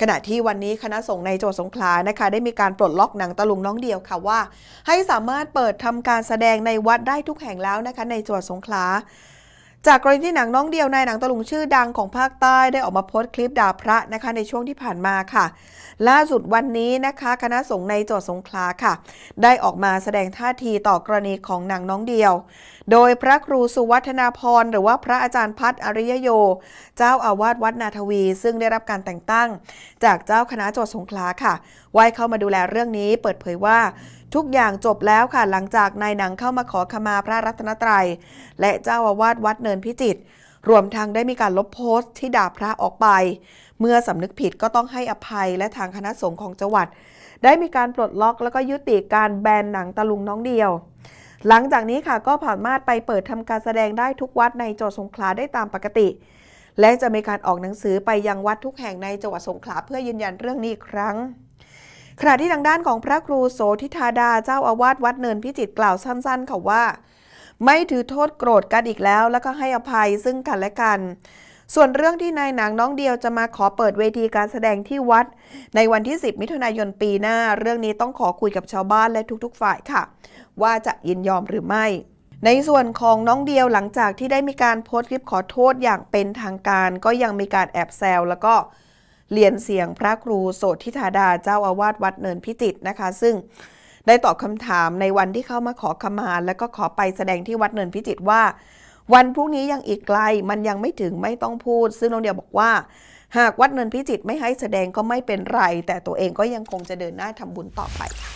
ขณะที่วันนี้คณะสงฆ์ในจังหวัดสงขลานะคะ ได้มีการปลดล็อกหนังตะลุงน้องเดียวค่ะว่า ให้สามารถเปิดทำการแสดงในวัดได้ทุกแห่งแล้วนะคะ ในจังหวัดสงขลา จากกรณีที่หนังน้องเดียวนายหนังตะลุงชื่อดังของภาคใต้ได้ออกมาโพสต์คลิปด่าพระนะคะในช่วงที่ผ่านมาค่ะ ล่าสุดวันนี้นะคะคณะสงฆ์ในจังหวัดสงขลาค่ะ ได้ออกมาแสดงท่าทีต่อกรณีของหนังน้องเดียว โดยพระครูสุวัฒนาพรหรือว่าพระอาจารย์พัฒอริยโย เจ้าอาวาสวัดนาทวี ซึ่งได้รับการแต่งตั้ง จากเจ้าคณะจังหวัดสงขลาค่ะไว้เข้ามาดูแลเรื่องนี้เปิดเผยว่าทุกอย่างจบแล้วค่ะหลังจากนายหนังเข้ามาขอขมาพระรัตนตรัย และเจ้าอาวาสวัดเนินพิจิตรรวมทั้งได้มีการลบโพสต์ที่ด่าพระออกไป เมื่อสำนึกผิดก็ต้องให้อภัยและทางคณะสงฆ์ของจังหวัด ได้มีการปลดล็อกแล้วก็ยุติการแบนหนังตะลุงน้องเดียว หลังจากนี้ค่ะก็ผ่านมาไปเปิดทำการแสดงได้ทุกวัดในจังหวัดสงขลาได้ตามปกติ และจะมีการออกหนังสือไปยังวัดทุกแห่งในจังหวัดสงขลาเพื่อยืนยันเรื่องนี้อีกครั้ง ขณะที่ทางด้านของพระครูโสธิธาดาเจ้าอาวาสวัดเนินพิจิตกล่าวสั้นๆค่ะว่า ไม่ถือโทษโกรธกันอีกแล้ว แล้วก็ให้อภัยซึ่งกันและกัน ส่วนเรื่องที่นายหนังน้องเดียวจะมาขอเปิดเวทีการแสดงที่วัด ในวันที่ 10 มิถุนายนปีหน้า เรื่องนี้ต้องขอคุยกับชาวบ้านและทุกๆ ฝ่ายค่ะ ว่าจะยินยอมหรือไม่ในส่วนของน้องเดียวหลังจากที่ได้มีการโพสต์คลิปขอโทษอย่างเป็นทางการ ก็ยังมีการแอบแซวแล้วก็ เรียนเสียงพระครูโสธิธาดาเจ้าอาวาสวัดเนินพิจิตนะคะ ซึ่งได้ตอบคำถามในวันที่เข้ามาขอขมา แล้วก็ขอไปแสดงที่วัดเนินพิจิตว่า วันพรุ่งนี้ยังอีกไกลมันยังไม่ถึงไม่ต้องพูด ซึ่งน้องเดียวบอกว่า หากวัดเนินพิจิตไม่ให้แสดงก็ไม่เป็นไร แต่ตัวเองก็ยังคงจะเดินหน้าทำบุญต่อไปค่ะ